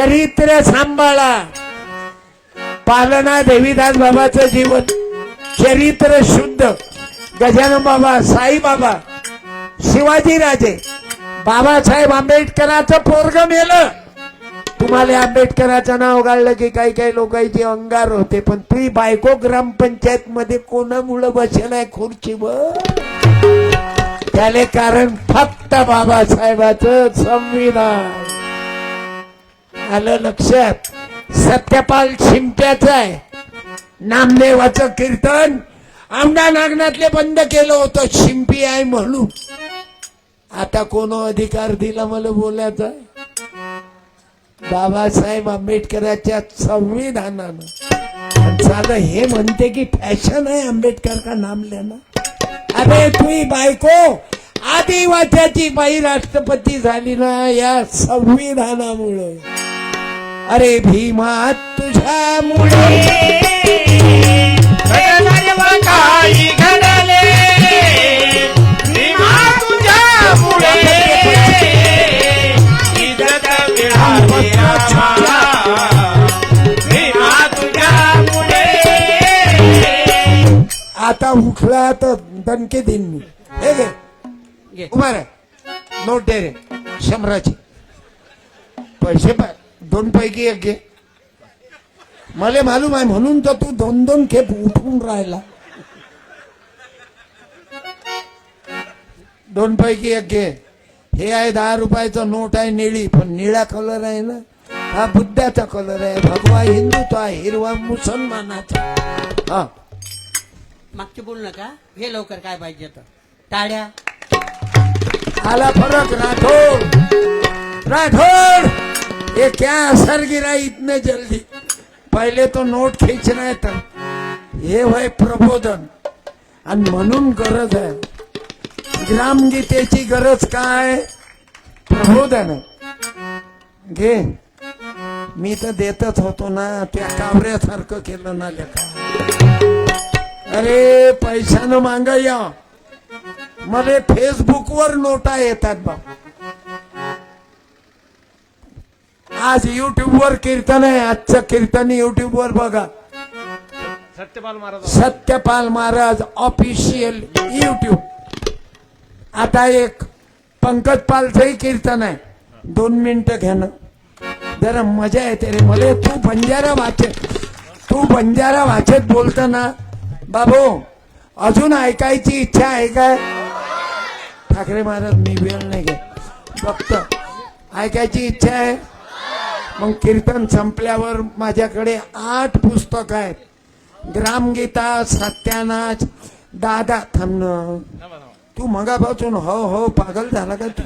चरित्र सांभाळा. पालना देवीदास बाबाचं जीवन चरित्र शुद्ध. गजानन बाबा साईबाबा शिवाजीराजे शिवाजी राजे बाबासाहेब आंबेडकराचं पोरग मेलं. तुम्हाला आंबेडकराचं नाव गाळलं की काही काही लोकांचे अंगार होते पण तुझी बायको ग्रामपंचायत मध्ये कोणामुळं बसेल आहे खुर्चीवर? त्याले कारण फक्त बाबासाहेबाचं संविधान. आलं लक्षात. सत्यपाल शिंप्याचं आहे. नामदेवाचं कीर्तन आमदा नागनाथले बंद केलं होतं. शिंपी आहे म्हणून. आता कोण अधिकार दिला मला बोलायचा? बाबासाहेब आंबेडकरांच्या संविधानानं. साधं हे म्हणते की फॅशन आहे आंबेडकर का नाम लेना अरे तुही बायको आदिवासाची बाई राष्ट्रपती झाली ना या संविधानामुळे. अरे भीमा भीमा तुझ्यामुळे आता उठला तर दणके देईन मी. हे घे. उभा रे नोट दे रे. शंभराची. पैसे पा दोन पैकी एक घे. मला मालूम आहे म्हणून तर तू दोन दोन खेप उठून राहिला. दोन पैकी एक घे. हे आहे दहा रुपयाचं नोट आहे निळी पण निळा कलर आहे ना? हा बुद्धाचा कलर आहे. भगवा हिंदूचा हिरवा मुसलमानाचा. हा. मागचे बोल नका. हे लवकर काय पाहिजे तर. टाळ्या. आला फरक राठौड़. राठौड़! ये क्या असर गिरा इतने जल्दी? पहिले तो नोट खींचना है हे वय प्रबोधन। आणि म्हणून गरज आहे ग्रामगीतेची गरज काय प्रबोधन आहे घे। मी तर देतच होतो ना त्या कावऱ्यासारखं केलं ना लेखा। अरे पैशानं मांग या। मला फेसबुकवर नोटा येतात बा। आज युट्यूबवर कीर्तन आहे. आजचं कीर्तन युट्यूबवर बघा. सत्यपाल महाराज. सत्यपाल महाराज ऑफिशियल युट्यूब आता एक पंकज पालचंही कीर्तन आहे. दोन मिनिटं घेणं जरा मजा येते रे. मला तू बंजारा भाषेत तू बंजारा भाषेत बोलतो ना. बाबू अजून ऐकायची इच्छा आहे काय? ठाकरे महाराज मी वेळ नाही घेत. फक्त ऐकायची इच्छा आहे. मग कीर्तन संपल्यावर माझ्याकडे आठ पुस्तक आहेत. ग्रामगीता सत्यानाश दादा थांबणं तू मगापासून हो हो पागल झाला का तू?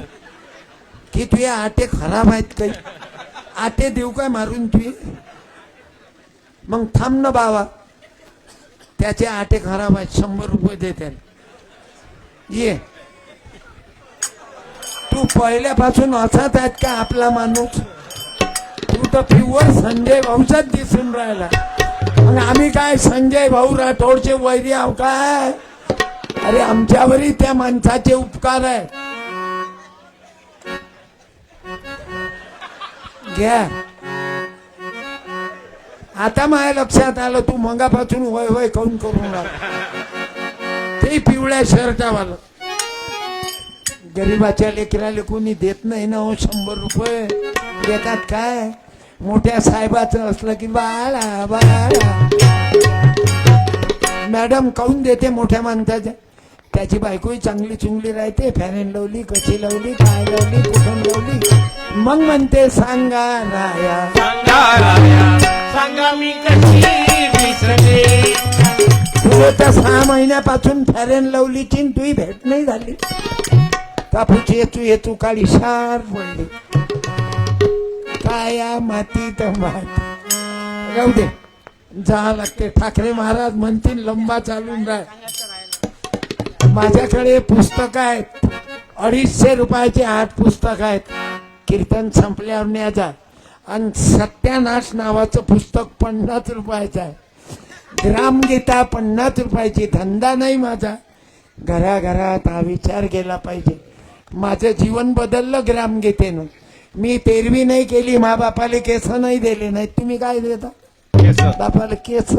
की तुझे आटे खराब आहेत काही? आटे देऊ काय मारून तुझे? मग थांब ना बाबा त्याचे आटे खराब आहेत शंभर रुपये देते ये. तू पहिल्यापासून असाच आहेत का आपला माणूस? तू तर प्युअर संजय भाऊचाच दिसून राहिला. मग आम्ही काय संजय भाऊ राठोडचे वैरी आहो काय? अरे आमच्यावरही त्या माणसाचे उपकार आहे. घ्या. आता माझ्या लक्षात आलं तू मंगापासून वय वय काऊन करून ते पिवळ्या शर्टावालं. गरीबाच्या लेकराला कोणी देत नाही ना हो शंभर रुपये. देतात काय? मोठ्या साहेबाचं असलं की बाळा बाळा. मॅडम काऊन देते मोठ्या माणसाच्या त्याची बायकोही चांगली चुंगली राहते फॅन लावली कशी लावली काय लावली कुठून लावली? मग म्हणते सांगा राया. सांगा राया सांगा मी कशी तुझं तर सहा महिन्यापासून फॅरेन लावली चिन तुही भेट नाही झाली. कापूची येतू येतू काळी शार पडली. काया माती तर माती राहू दे. जा लागते ठाकरे महाराज म्हणतील लंबा चालून राह. माझ्याकडे पुस्तक आहेत. अडीचशे रुपयाचे आठ पुस्तक आहेत. कीर्तन संपल्यावर न्यायचा आणि सत्यानाश नावाचं पुस्तक पन्नास रुपयाचं आहे. ग्रामगीता पन्नास रुपयाची. धंदा नाही माझा. घराघरात हा विचार केला पाहिजे. माझं जीवन बदललं ग्रामगीतेनं. मी तेरवी नाही केली मा बापाले केस नाही दिले नाही तुम्ही काय देता? केस. बापाला केस.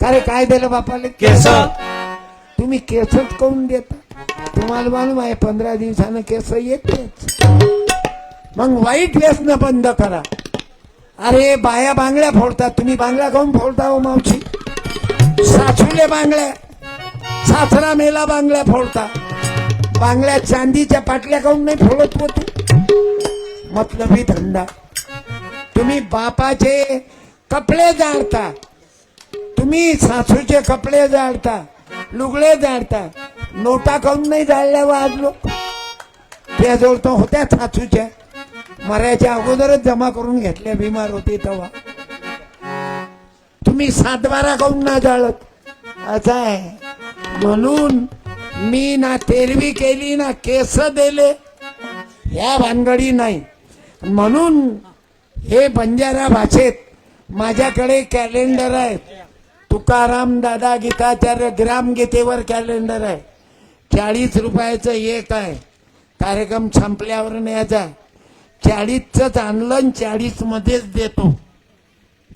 का रे काय दिलं बापाले? केस. तुम्ही केसच करून देता? तुम्हाला मालूम आहे पंधरा दिवसानं केस येतेच. मग वाईट व्यसन बंद करा. अरे बाया बांगड्या फोडतात तुम्ही बांगड्या काऊन फोडता हो मावशी? सासूले बांगड्या सासरा मेला बांगड्या फोडता बांगल्या चांदीच्या पाटल्या काऊन नाही फोडत होते? मतलबी धंदा. तुम्ही बापाचे कपडे जाळता. तुम्ही सासूचे कपडे जाळता. लुगडे जाळता. नोटा काऊन नाही जाळल्या व आज लोक? त्याजवळ तर होत्या सासूच्या. मरायच्या अगोदरच जमा करून घेतल्या बिमार होते तेव्हा. तुम्ही सातबारा काऊन ना जाळत? असं आहे. म्हणून मी ना तेरवी केली ना केस दिले. या भानगडी नाही. म्हणून हे बंजारा भाषेत माझ्याकडे कॅलेंडर आहे. तुकाराम दादा गीताचार्य ग्रामगीतेवर कॅलेंडर आहे. चाळीस रुपयाचं एक आहे. कार्यक्रम संपल्यावर न्यायचा चाळीसच आणलं चाळीसमध्येच देतो.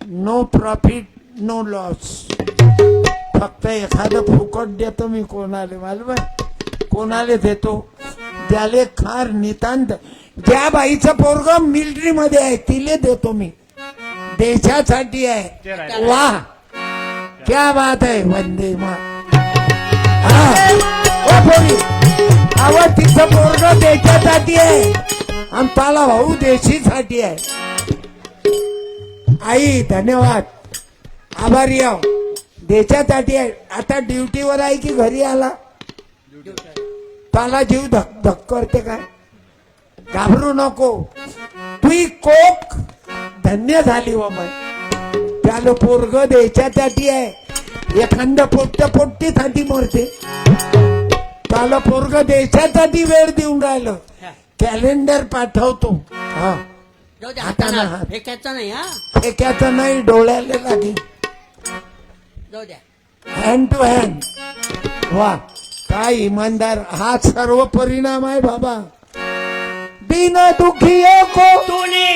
नो प्रॉफिट नो लॉस फक्त एखादं फुकट देतो मी कोणाले मालूम आहे? कोणाले देतो? ज्याले खार नितांत. ज्या बाईचं पोरग मिलिटरी मध्ये आहे तिले देतो मी. देशासाठी आहे. वा. क्या बात आहे. वंदे मा हा. अव तिचं पोरग देशासाठी आहे आणि पाला भाऊ देशीसाठी आहे. आई धन्यवाद. आभारी आहो. देशासाठी आहे आता ड्युटीवर आहे की घरी आला? त्याला जीव धक धक करते काय? घाबरू नको. तुही कोक धन्य झाली व मग त्याला पोरग द्यायच्यासाठी आहे. एखाद पोट्ट पोट्टीसाठी मरते. त्याला पोरग द्यायच्यासाठी वेळ देऊन राहिलं. कॅलेंडर पाठवतो. हा. हातानं हात. फेकायचं नाही हा. फेक्याचं नाही डोळ्याला लागेल. जाऊ द्या हँड टू हँड वा काय इमानदार. हा सर्व परिणाम आहे बाबा. दिन दुखियो को तूने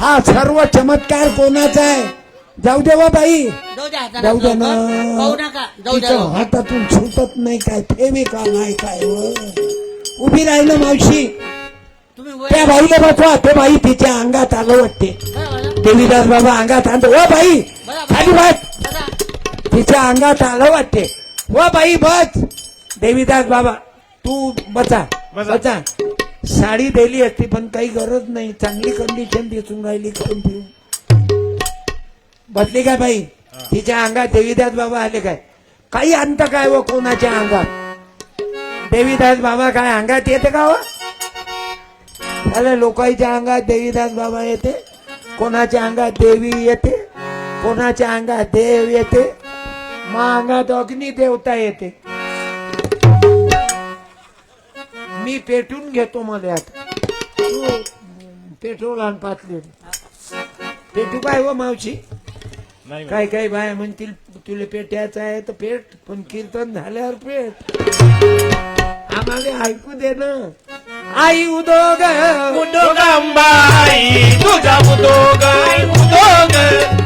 हा सर्व चमत्कार कोणाचा आहे? जाऊ दे वा बाई. जाऊ द्या हातानं जाऊ दे ना. लवकर. पाहू नका. जाऊ द्या तिचं लवकर. हातातून सुटत नाही काय फेमी का नाही काय व. उभी राहिलं मावशी. तुम्ही वर- त्या बाईला बसवा. ते बाई तिच्या अंगात आलं वाटते. देवीदास बाबा अंगात आणतो व बाई खाली बस. तिच्या अंगात आलं वाटते. व बाई बस. देवीदास बाबा तू बचा बसा. बचा साडी दिली असती पण काही गरज नाही. चांगली कंडिशन दिसून राहिली खाऊन पिऊन बसली काय बाई? तिच्या अंगात देवीदास बाबा आले काय? काही अंत काय व कोणाच्या अंगात? देवीदास बाबा काय अंगात येते का व? अरे लोकांच्या अंगात देवीदास बाबा येते. कोणाच्या अंगात देवी येते? कोणाच्या अंगात देव येते? मग अंगात अग्नी देवता येते. मी पेटून घेतो मला आता. पेट्रोल आण पातली. पेटू काय व मावशी? काय काय बाय म्हणतील तुला पेटायचं आहे तर पेट पण कीर्तन झाल्यावर पेट. आम्हाला ऐकू दे ना. आई उदोग. उदोग अंबाई तुझा उदोग उदोग.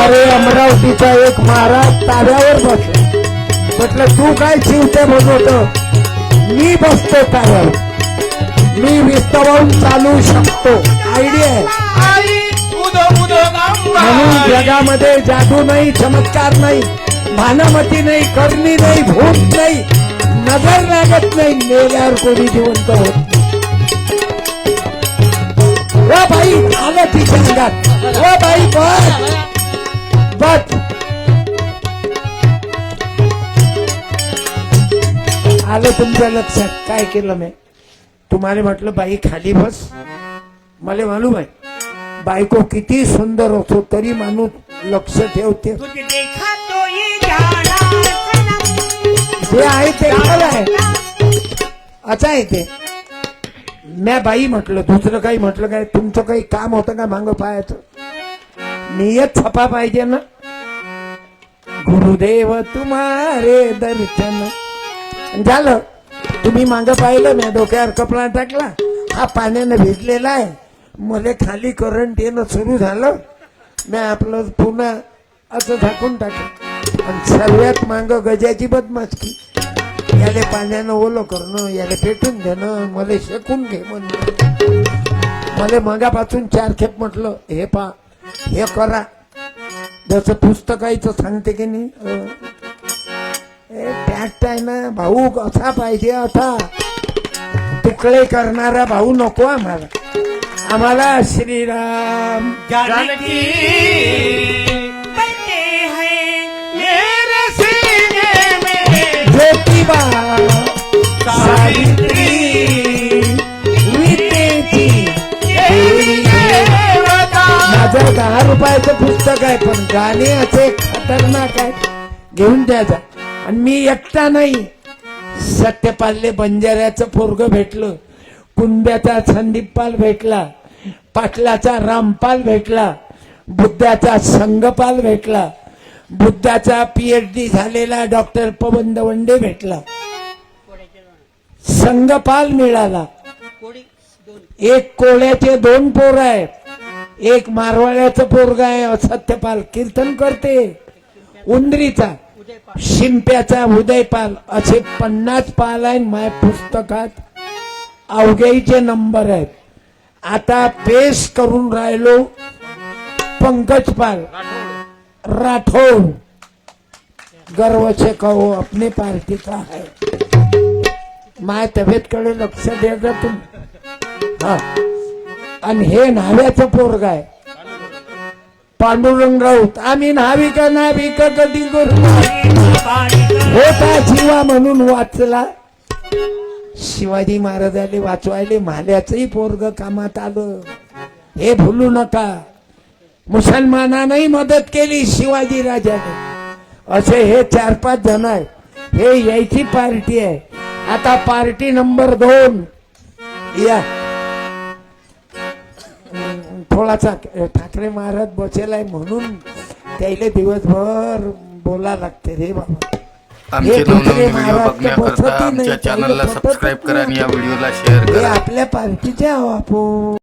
अरे अमरावतीचा एक महाराज ताब्यावर बसला. म्हटलं तू काय चिवते बनवतो मी बसतो ताब्यावर. मी विस्तवून चालू शकतो. आयडिया आहे. म्हणून जगामध्ये जादू नाही चमत्कार नाही भानामती नाही करणी नाही भूत नाही नजर लागत नाही मेल्यावर कोणी जिवंत होत. ओ बाई आलं तिच्या अंगात ओ बाई बस। बस। आलं तुमच्या लक्षात काय केलं मी? तुम्हाला म्हटलं बाई खाली बस. मला मालूम आहे बायको किती सुंदर होतो तरी माणूस लक्ष ठेवते. जे आहे ते खरं आहे. असं आहे ते. म्या बाई म्हटलं दुसरं काही म्हटलं काय? तुमचं काही काम होतं का मांग पायाचं? नियत छपा पाहिजे ना? गुरुदेव तुम्हारे दर्शन. झालं. तुम्ही मागं पाहिलं मी डोक्यावर कपडा टाकला. हा पाण्यानं भिजलेला आहे. मला खाली करंट येणं सुरू झालं. मी आपलं पुन्हा असं झाकून टाकलं. आणि सर्वात मांग गजाची बदमाशकी याले पाण्यानं ओलं करणं याले पेटून देणं मला शेकून घे म्हणणं मला मगापासून चार खेप म्हटलं हे पा हे करा. जसं पुस्तकाचं सांगते की नाही? ए टॅक्ट आहे ना भाऊ असा पाहिजे असा तुकडे करणारा भाऊ नको आम्हाला. आम्हाला श्रीराम माझं दहा रुपयाचं पुस्तक आहे पण गाणे असे खतरनाक आहे घेऊन द्यायचा आणि मी एकटा नाही. सत्यपालले बंजाऱ्याचं पोरग भेटलं कुंब्याचा संदीपपाल भेटला पाटलाचा रामपाल भेटला बुद्धाचा संगपाल भेटला बुद्धाचा पीएचडी झालेला डॉक्टर पवन दवंडे भेटला. संघपाल मिळाला. एक कोळ्याचे दोन पोर आहेत एक मारवाड्याचं पोरग आहे. सत्यपाल कीर्तन करते उंदरीचा शिंप्याचा उदयपाल. असे पन्नास पाल आहे माझ्या पुस्तकात. अवघ्याचे नंबर आहेत. आता पेश करून राहिलो पंकज पाल राठोड. गर्व से कहो अपने पार्टीचा आहे. माय तब्येतकडे लक्ष द्यायचं तुम हा. आणि हे न्हाव्याचं पोरग आहे. पांडुरंग राऊत. आम्ही न्हावी का का कधी होता जीवा म्हणून वाचला. शिवाजी महाराजाले वाचवायले म्हाल्याचंही पोरग कामात आलं. हे भुलू नका. मुसलमानांनाही मदत केली शिवाजी राजाने. असे हे चार पाच जण आहे. हे यायची पार्टी आहे. आता पार्टी नंबर दोन. या. थोडासा ठाकरे महाराज बसेलाय म्हणून त्याला दिवसभर बोला लागते रे बाबा. आमचे हे नवनवीन व्हिडिओ बघण्याकरता आमच्या चॅनलला सबस्क्राईब करा आणि या. व्हिडिओला शेअर करा. आपल्या पार्टीचे आहो आपण.